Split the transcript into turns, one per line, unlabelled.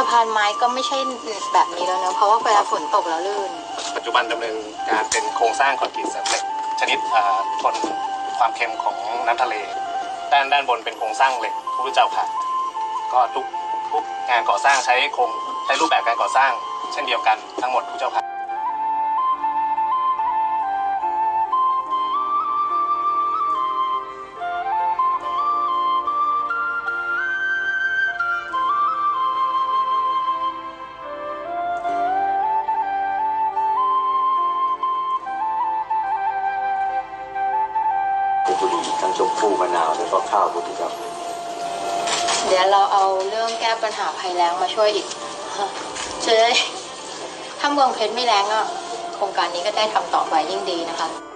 ะพานไม้ก็ไม่ใช่แบบนี้แล้วเนอะเพราะว่าเวลาฝนตกแล้วลื่น
ปัจจุบันดำเนินการเป็นโครงสร้างคอนกรีตเสริมเหล็กชนิดเอ่อทนความเค็มของน้ำทะเล ด้านด้านบนเป็นโครงสร้างเหล็กทุกเจ้าค่ะ ก็ทุกทุกงานก่อสร้างใช้โครงใช้รูปแบบการก่อสร้าง เช่นเดียวกันทั้งหมดทุกเจ้าค่ะ
ปูมะนาวแล้วก็ข้าวพุทธเจ้า
เดี๋ยวเราเอาเรื่องแก้ปัญหาภัยแล้งมาช่วยอีกช่วยถ้าเมืองเพชรไม่แล้งอะโครงการนี้ก็ได้ทำต่อไปยิ่งดีนะคะ